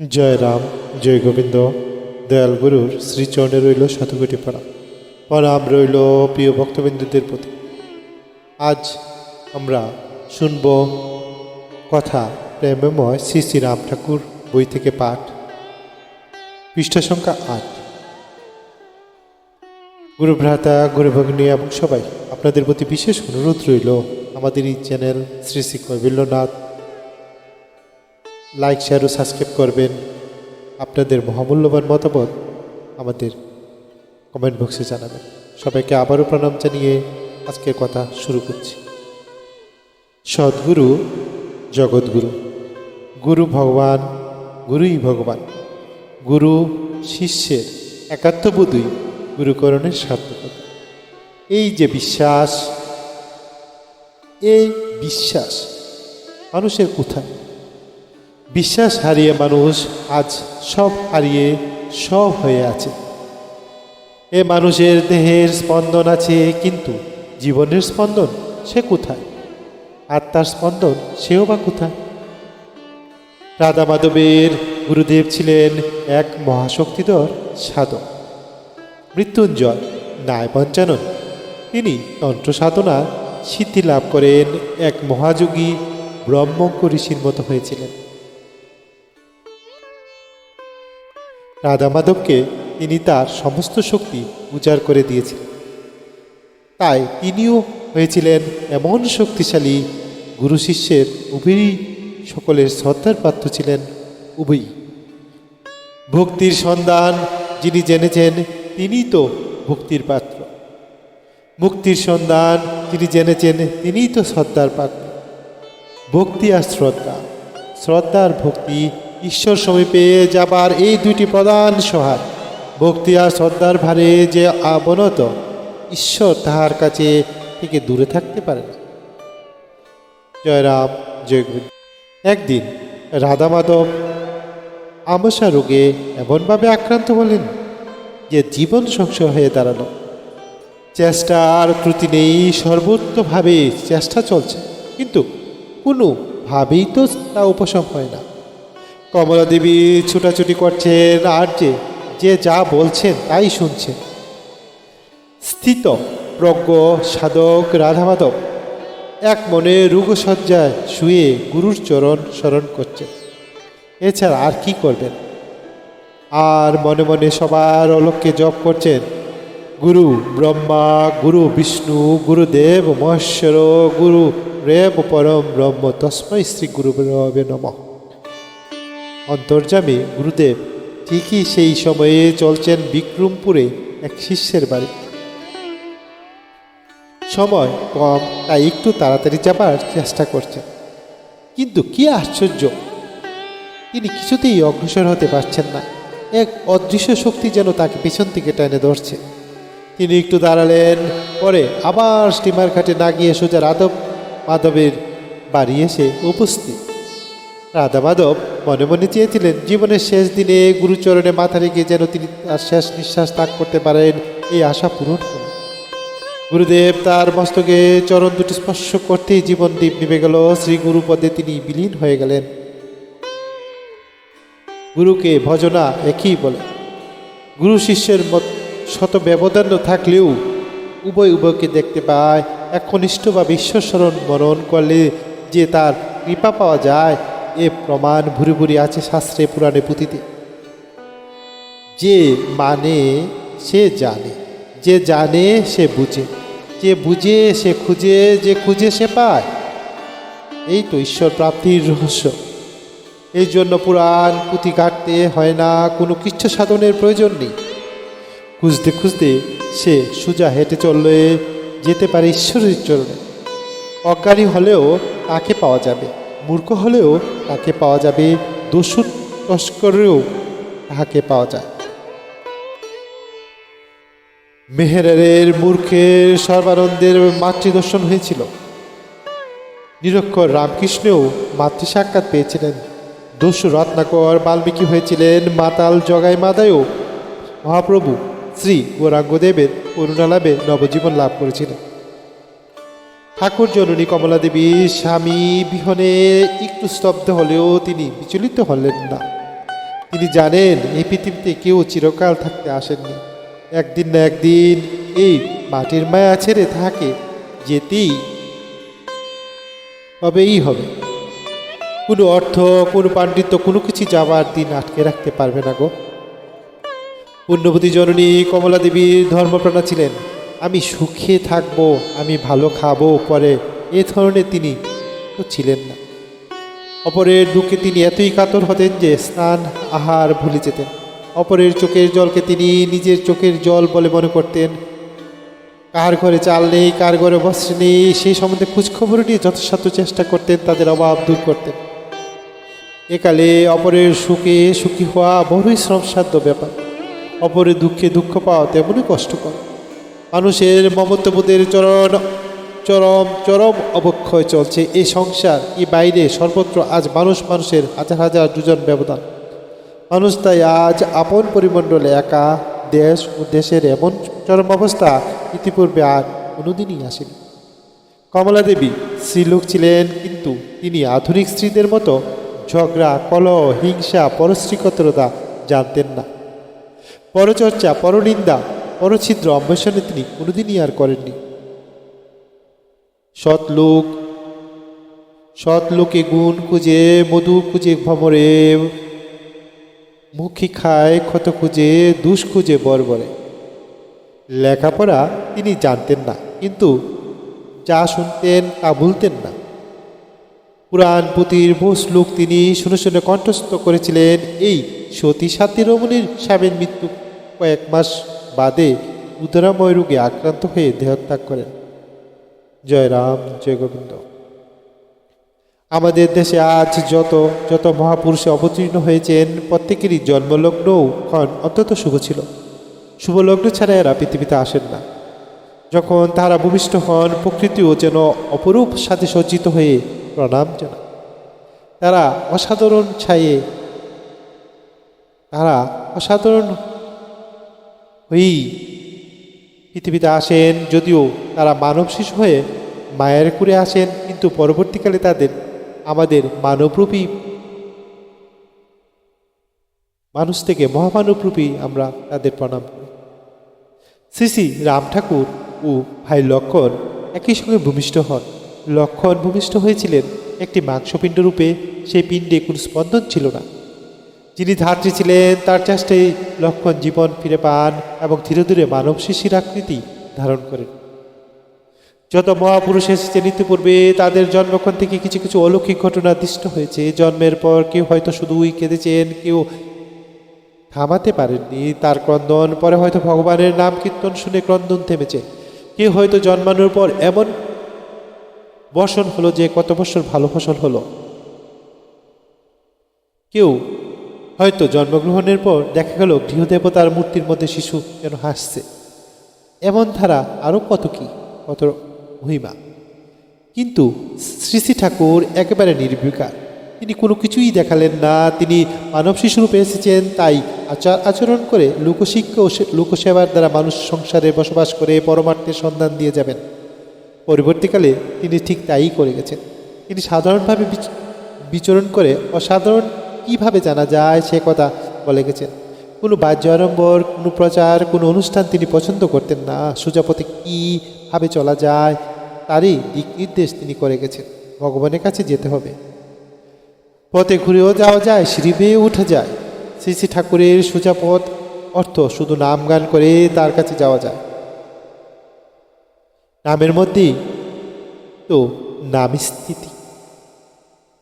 জয় রাম জয় গোবিন্দ দয়াল গুরুর শ্রীচরণে রইল শতকোটি পাড়া প্রণাম রইল প্রিয় ভক্তবিন্দুদের প্রতি। আজ আমরা শুনব কথা প্রেমময় শ্রী শ্রী রাম ঠাকুর বই থেকে পাঠ। পৃষ্ঠা সংখ্যা আট। গুরু ভ্রাতা গুরু ভগ্নী এবং সবাই, আপনাদের প্রতি বিশেষ অনুরোধ রইল আমাদের এই channel Shri Shri Kaibalyanath like share ও সাবস্ক্রাইব করবেন। আপনাদের মহামূল্যবান মতামত আমাদের কমেন্ট বক্সে জানাবেন। সবাইকে আবারও প্রণাম জানিয়ে আজকের কথা শুরু করছি। সদ্গুরু জগৎগুরু গুরু ভগবান, গুরুই ভগবান, গুরু শিষ্যের একাত্মবোধই গুরুকরণের সার্থকতা। এই যে বিশ্বাস, এই বিশ্বাস মানুষের কোথায়? বিশ্বাস হারিয়ে মানুষ আজ সব হারিয়ে সব হয়ে আছে। এ মানুষের দেহের স্পন্দন আছে, কিন্তু জীবনের স্পন্দন সে কোথায়? আত্মার স্পন্দন সেও বা কোথায়? রাধা মাধবের গুরুদেব ছিলেন এক মহাশক্তিধর সাধক। মৃত্যুঞ্জয় নায় পঞ্চানন। তিনি তন্ত্র সাধনা, সিদ্ধি লাভ করেন এক মহাযোগী ব্রহ্মজ্ঞ ঋষির মতো হয়েছিলেন। রাধা মাধবকে তিনি তার সমস্ত শক্তি উজাড় করে দিয়েছিলেন। তাই তিনিও হয়েছিলেন এমন শক্তিশালী গুরু শিষ্যের উভয়ই সকলের শ্রদ্ধার পাত্র ছিলেন উভয়ই। ভক্তির সন্ধান যিনি জেনেছেন, তিনিই তো ভক্তির পাত্র। মুক্তির সন্ধান যিনি জেনেছেন, তিনিই তো শ্রদ্ধার পাত্র। ভক্তি আর শ্রদ্ধা শ্রদ্ধা আর ভক্তি ঈশ্বর সমীপে যাবার এই দুটি প্রধান সহায়। ভক্তি আর শ্রদ্ধার ভারে যে আবনত ঈশ্বর তাহার কাছে থেকে দূরে থাকতে পারে জয়রাম জয়গুরু একদিন রাধা মাধব আমসা রোগে এমনভাবে আক্রান্ত হলেন যে জীবন সংশয় হয়ে দাঁড়াল। চেষ্টার ত্রুটি নেই, সর্বোত্তভাবে চেষ্টা চলছে। কিন্তু কোনোভাবেই তো তা উপশম হয় না। কমলা দেবী ছুটাছুটি করছেন আর যে যে যা বলছেন, তাই শুনছেন স্থিত প্রজ্ঞ সাধক রাধা মাধব এক মনে রুগসজ্জায় শুয়ে গুরুর চরণ স্মরণ করছেন। এছাড়া আর কি করবেন? আর মনে মনে সবার অলক্ষ্যে জপ করছেন। গুরু ব্রহ্মা, গুরু বিষ্ণু গুরুদেব মহেশ্বর, গুরু রেব পরম ব্রহ্ম, তস্মৈ শ্রী গুরু নমঃ। অন্তর্জামে গুরুদেব ঠিকই সেই সময়ে চলছেন বিক্রমপুরে এক শিষ্যের বাড়ি। সময় কম, তাই একটু তাড়াতাড়ি যাবার চেষ্টা করছেন কিন্তু কি আশ্চর্য! তিনি কিছুতেই অগ্রসর হতে পারছেন না। এক অদৃশ্য শক্তি যেন তাকে পিছন থেকে টেনে ধরছে। তিনি একটু দাঁড়ালেন, পরে আবার স্টিমার ঘাটে না গিয়ে সোজা রাধব মাধবের বাড়ি এসে উপস্থিত। রাধা মাধব মনে মনে চেয়েছিলেন, জীবনের শেষ দিনে গুরুচরণে মাথা রেখে যেন তিনি তার শেষ নিঃশ্বাস ত্যাগ করতে পারেন, এই আশা পূরণ হল গুরুদেব তার মস্তকে চরণ দুটি স্পর্শ করতেই জীবন দ্বীপ নিভে গেল। শ্রী গুরু পদে তিনি বিলীন হয়ে গেলেন। গুরুকে ভজনা একই বলে, গুরু শিষ্যের মত শত ব্যবধান থাকলেও উভয় উভয়কে দেখতে পায়। একনিষ্ঠ বা বিশ্বস্মরণ মরণ করলে যে তার কৃপা পাওয়া যায় এ প্রমাণ ভুরি ভুরি আছে শাস্ত্রে পুরাণে পুঁথিতে। যে মানে সে জানে, যে জানে সে বুঝে, যে বুঝে সে খুঁজে, যে খুঁজে সে পায়। এই তো ঈশ্বর প্রাপ্তির রহস্য। এই জন্য পুরাণ পুঁথি কাটতে হয় না, কোনো কিচ্ছু সাধনের প্রয়োজন নেই। খুঁজতে খুঁজতে সে সোজা হেঁটে চললে যেতে পারে ঈশ্বরের চরণে। অজ্ঞানী হলেও তাকে পাওয়া যাবে। মূর্খ হলেও তাকে পাওয়া যাবে দস্যু তস্করেও তাহাকে পাওয়া যায়। মেহেরের মূর্খের সর্বানন্দের মাতৃদর্শন হয়েছিল। নিরক্ষর রামকৃষ্ণেও মাতৃ সাক্ষাৎ পেয়েছিলেন। দস্যু রত্নাকর বাল্মীকি হয়েছিলেন, মাতাল জগাই মাদায়ও মহাপ্রভু শ্রী গৌরাঙ্গদেবের করুণালাভে নবজীবন লাভ করেছিলেন। ঠাকুর জননী কমলা দেবী স্বামী বিহনে একটু স্তব্ধ হলেও তিনি বিচলিত হলেন না। তিনি জানেন এই পৃথিবীতে কেউ চিরকাল থাকতে আসেননি। একদিন না একদিন এই মাটির মায়া ছেড়ে থাকে যেতেই হবেই হবে। কোনো অর্থ, কোনো পাণ্ডিত্য, কোনো কিছু যাবার দিন আটকে রাখতে পারবে না গো। পুণ্যবতী জননী কমলা দেবীর ধর্মপ্রাণা ছিলেন। আমি সুখে থাকব, আমি ভালো খাব, পরে এ ধরনের তিনি তো ছিলেন না। অপরের দুঃখে তিনি এতই কাতর হতেন যে স্নান, আহার ভুলে যেতেন। অপরের চোখের জলকে তিনি নিজের চোখের জল বলে মনে করতেন। কার ঘরে চাল নেই, কার ঘরে বস্ত্র নেই সেই সম্বন্ধে খোঁজখবর নিয়ে যথাসাধ্য চেষ্টা করতেন, তাদের অভাব দূর করতেন। একালে অপরের সুখে সুখী হওয়া বড়ই শ্রমসাধ্য ব্যাপার। অপরের দুঃখে দুঃখ পাওয়া তেমনই কষ্টকর। মানুষের মমত্ববোধের চরণ, চরম চরম অবক্ষয় চলছে। এই সংসার এই বাইরে সর্বত্র আজ মানুষ মানুষের হাজার হাজার দুজন ব্যবধান। মানুষ তাই আজ আপন পরিমণ্ডলে একা, দেশ ও দেশের এমন চরম অবস্থা ইতিপূর্বে আর কোনোদিনই আসেনি। কমলা দেবী স্ত্রীলোক ছিলেন কিন্তু তিনি আধুনিক স্ত্রীদের মতো ঝগড়া, কলহ, হিংসা, পরশ্রীকতরতা জানতেন না। পরচর্চা, পরনিন্দা পরছিদ্র অন্বেষণে তিনি কোনোদিনই আর করেননি। সৎ লোক সৎ লোকে গুণ খুঁজে, মধু খুঁজে ভ্রমরে, মুখী খায়, ক্ষত খুঁজে, দুষ খুঁজে বরবরে। লেখাপড়া তিনি জানতেন না, কিন্তু যা শুনতেন তা ভুলতেন না। পুরাণ পুঁথির বহু শ্লোক তিনি শুনে শুনে কণ্ঠস্থ করেছিলেন, এই সতী সাতী রমণীর স্বামীর মৃত্যু কয়েক মাস বাদে উদরাময় রোগে আক্রান্ত হয়ে দেহত্যাগ করেন। জয় রাম, জয় গোবিন্দ। আমাদের দেশে আজ যত যত মহাপুরুষে অবতীর্ণ হয়েছেন, প্রত্যেকেরই জন্মলগ্নও ক্ষণ অত্যন্ত শুভ ছিল। শুভলগ্ন ছাড়া এরা পৃথিবীতে আসেন না। যখন তারা ভূমিষ্ঠ হন, প্রকৃতিও যেন অপরূপ সাথে সজ্জিত হয়ে প্রণাম জানায়। তারা অসাধারণ ছায়ে, তারা অসাধারণ হয়েই পৃথিবীতে আসেন যদিও তারা মানব শিশু হয়ে মায়ের কুড়ে আসেন, কিন্তু পরবর্তীকালে তাদের, আমাদের মানবরূপী মানুষ থেকে মহামানবরূপী আমরা তাদের প্রণাম করি। শ্রী শ্রী রাম ঠাকুর ও ভাই লক্ষণ একই সঙ্গে ভূমিষ্ঠ হন। লক্ষণ ভূমিষ্ঠ হয়েছিলেন একটি মাংসপিণ্ড রূপে সেই পিণ্ডে কোনো স্পন্দন ছিল না। যিনি ধাত্রী ছিলেন, তার চেষ্টায় লক্ষণ জীবন ফিরে পান এবং ধীরে ধীরে মানব শিশির আকৃতি ধারণ করেন। যত মহাপুরুষ এসেছেন ইতিপূর্বে তাদের জন্মক্ষণ থেকে কিছু কিছু অলৌকিক ঘটনা দৃষ্ট হয়েছে। জন্মের পর কেউ হয়তো শুধুই কেঁদেছেন, কেউ থামাতে পারেননি। তার ক্রন্দন, পরে হয়তো ভগবানের নাম কীর্তন শুনে ক্রন্দন থেমেছে। কেউ হয়তো জন্মানোর পর এমন বর্ষণ হলো যে কত বছর ভালো ফসল হলো। কেউ হয়তো জন্মগ্রহণের পর দেখা গেল গৃহদেবতার মূর্তির মধ্যে শিশু যেন হাসছে। এমন ধারা আরও কত কি? কত মহিমা। কিন্তু শ্রী শ্রী ঠাকুর একেবারে নির্বিকার। তিনি কোনো কিছুই দেখালেন না, তিনি মানব শিশুরূপে এসেছেন, তাই আচার আচরণ করে লোকশিক্ষা ও লোকসেবার দ্বারা মানুষ সংসারে বসবাস করে পরমার্থের সন্ধান দিয়ে যাবেন। পরবর্তীকালে তিনি ঠিক তাই করে গেছেন। তিনি সাধারণভাবে বিচ- বিচরণ করে অসাধারণ কীভাবে জানা যায়? সে কথা বলে গেছেন। কোনো বাহ্য আড়ম্বর কোনো প্রচার, কোনো অনুষ্ঠান তিনি পছন্দ করতেন না। সুজাপথে কীভাবে চলা যায়, তারই দিক নির্দেশ তিনি করে গেছেন। ভগবানের কাছে যেতে হবে। পথে ঘুরেও যাওয়া যায়, সিঁড়ি বেয়ে উঠে যায়। শ্রী শ্রী ঠাকুরের সুজাপথ অর্থ শুধু নাম গান করে তার কাছে যাওয়া যায়। নামের মধ্যেই তো নাম স্থিতি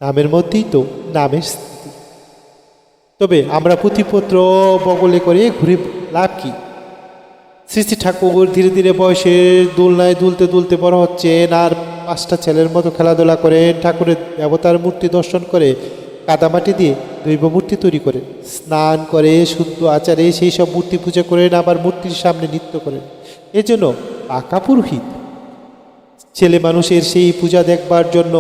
নামের মধ্যেই তো নামের স্থিতি তবে আমরা পুঁথিপত্র বগলে করে ঘুরে লাভ কি? শ্রী ঠাকুর ধীরে ধীরে বয়সের দোলনায় দুলতে দুলতে বড় হচ্ছেন আর পাঁচটা ছেলের মতো খেলাধুলা করেন ঠাকুরের দেবতার মূর্তি দর্শন করে কাদামাটি দিয়ে দৈব মূর্তি তৈরি করেন স্নান করে, শুদ্ধ আচারে সেই সব মূর্তি পূজা করেন, আবার মূর্তির সামনে নৃত্য করেন। এজন্য পাকা পুরোহিত। ছেলে মানুষের সেই পূজা দেখবার জন্য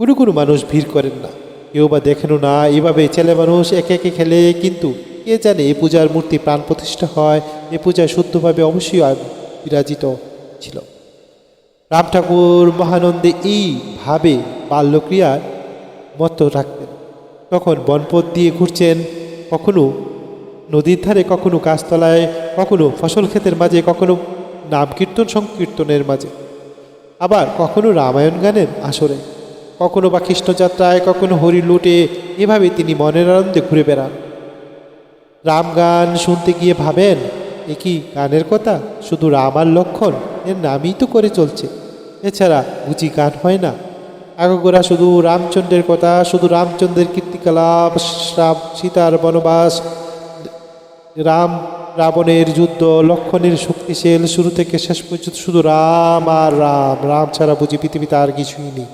কোনো কোনো মানুষ ভিড় করেন না। কেউ বা দেখেনও না এভাবে ছেলে মানুষ একে একে খেলে, কিন্তু কে জানে এ পূজার মূর্তি প্রাণ প্রতিষ্ঠা হয়, এ পূজায় শুদ্ধভাবে অবশ্যই বিরাজিত ছিল। রাম ঠাকুর মহানন্দে এইভাবে বাল্যক্রিয়ার মত রাখতেন। তখন বনপথ দিয়ে ঘুরছেন, কখনো নদীর ধারে, কখনো গাছতলায়, কখনো ফসল ক্ষেতের মাঝে, কখনো নাম কীর্তন সংকীর্তনের মাঝে। আবার কখনো রামায়ণ গানের আসরে। কখনো বা কৃষ্ণযাত্রায় কখনো হরি লুটে এভাবে তিনি মনের আনন্দে ঘুরে বেড়ান। রাম গান শুনতে গিয়ে ভাবেন, এ কি গানের কথা? শুধু রাম আর লক্ষণ? এর নামই তো করে চলছে। এছাড়া বুঝি গান হয় না। আগাগোড়া শুধু রামচন্দ্রের কথা, শুধু রামচন্দ্রের কীর্তিকলাপ, রাম সীতার বনবাস, রাম রাবণের যুদ্ধ, লক্ষণের শক্তিশীল শুরু থেকে শেষ পর্যন্ত শুধু রাম আর রাম। রাম ছাড়া বুঝি পৃথিবীতে আর কিছুই নেই।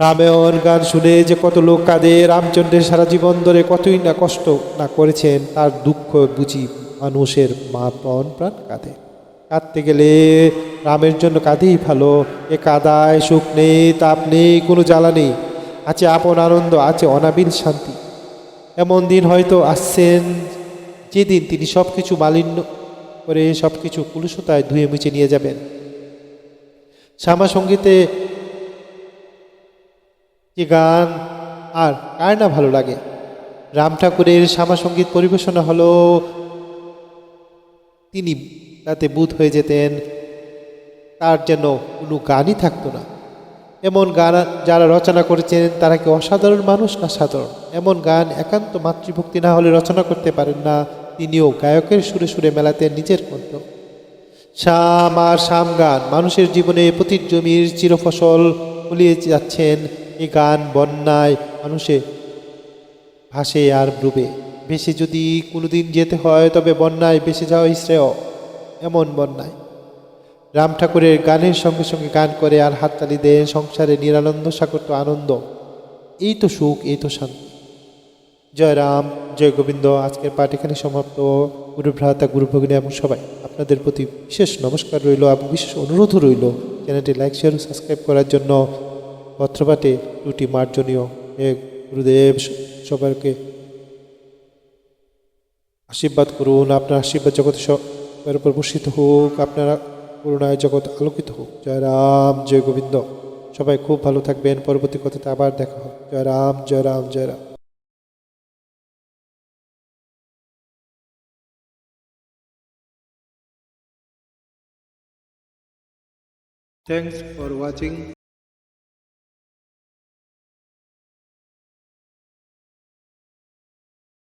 রামায়ণ গান শুনে যে কত লোক কাঁদে, রামচন্দ্রের সারা জীবন ধরে কতই না কষ্ট না করেছেন, তার দুঃখ বুঝি মানুষের মা প্রাণ প্রাণ কাঁদে। কাঁদতে গেলে রামের জন্য কাঁদেই ভালো, এ কাদায় সুখ নেই, তাপ নেই, কোনো জ্বালা নেই। আছে আপন আনন্দ, আছে অনাবিল শান্তি। এমন দিন হয়তো আসছেন, যেদিন তিনি সব কিছু মালিন্য করে সব কিছু কুলুষতায় ধুয়ে মুছে নিয়ে যাবেন। শ্যামা সঙ্গীতে যে গান? আর কার না ভালো লাগে? রাম ঠাকুরের শ্যামা সংগীত পরিবেশনা হলো তিনি তাতে বুধ হয়ে যেতেন। তার যেন কোনো গানই থাকতো না। এমন গান যারা রচনা করেছেন, তারা কি অসাধারণ মানুষ না সাধারণ? এমন গান একান্ত মাতৃভক্তি না হলে রচনা করতে পারেন না। তিনিও গায়কের সুরে সুরে মেলাতেন নিজের কণ্ঠ। শ্যাম আর শ্যাম গান, মানুষের জীবনে প্রতি জমির চিরফসল ফলিয়ে যাচ্ছেন। এই গান বন্যায় মানুষে ভাসে আর ডুবে। ভেসে যদি কোনোদিন যেতে হয়, তবে বন্যায় ভেসে যাওয়াই শ্রেয়, এমন বন্যায়। রাম ঠাকুরের গানের সঙ্গে সঙ্গে গান করে আর হাততালি দেন সংসারে নিরানন্দ, সাগর তো আনন্দ। এই তো সুখ, এই তো শান্তি। জয় রাম, জয় গোবিন্দ, আজকের পাঠ এখানে সমাপ্ত। গুরু ভ্রাতা গুরু ভগিনী এবং সবাই, আপনাদের প্রতি বিশেষ নমস্কার রইল এবং বিশেষ অনুরোধও রইল। চ্যানেলটি লাইক, শেয়ার ও সাবস্ক্রাইব করার জন্য পত্রপাঠে দুটি মার্জনীয় হে গুরুদেব সবাইকে আশীর্বাদ করুন। আপনার আশীর্বাদ জগৎ সবার উপর বর্ষিত হোক। আপনারা করুণায় জগৎ আলোকিত হোক। জয় রাম, জয় গোবিন্দ। সবাই খুব ভালো থাকবেন। পরবর্তী কথাতে আবার দেখা হোক জয় রাম জয় রাম জয় রাম। Thanks for watching.